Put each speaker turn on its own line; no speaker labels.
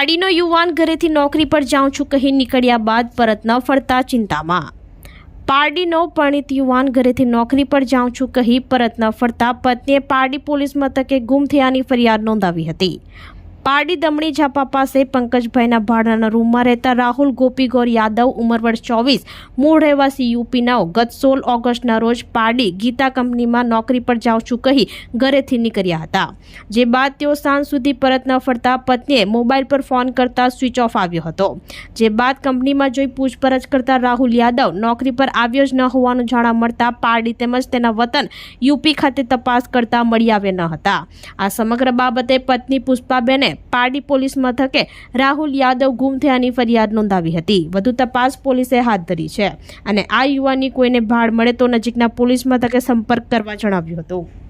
પાડીનો યુવાન ઘરેથી નોકરી પર જાઉં છું કહી નીકળ્યા બાદ પરત ન ફરતા ચિંતામાં. પારડીનો પરિણીત યુવાન ઘરેથી નોકરી પર જાઉં છું કહી પરત ન ફરતા પત્નીએ પારડી પોલીસ મથકે ગુમ થયાની ફરિયાદ નોંધાવી હતી. પારડી દમણી ઝાપા પાસે પંકજભાઈના ભાડાના રૂમમાં રહેતા રાહુલ ગોપીગોર યાદવ ઉંમર ચોવીસ. મૂળ રહેવાસી યુપીનાઓ ગત સોળ ઓગસ્ટના રોજ પારડી ગીતા કંપનીમાં નોકરી પર જાઉં છું કહી ઘરેથી નીકળ્યા હતા. જે બાદ તેઓ સાંજ સુધી પરત ન ફરતા પત્નીએ મોબાઈલ પર ફોન કરતા સ્વિચ ઓફ આવ્યો હતો. જે બાદ કંપનીમાં જોઈ પૂછપરછ કરતા રાહુલ યાદવ નોકરી પર આવ્યો જ ન હોવાનું જાણવા મળતા પારડી તેમજ તેના વતન યુપી ખાતે તપાસ કરતા મળી આવ્યા ન હતા. આ સમગ્ર બાબતે પત્ની પુષ્પાબેને પારડી પોલીસ મથકે રાહુલ યાદવ ગુમ થયાની ફરિયાદ નોંધાવી હતી. વધુ તપાસ પોલીસે હાથ ધરી છે. અને આ યુવાનની કોઈને ભાડ મળે તો નજીકના પોલીસ મથકે સંપર્ક કરવા જણાવ્યું હતું.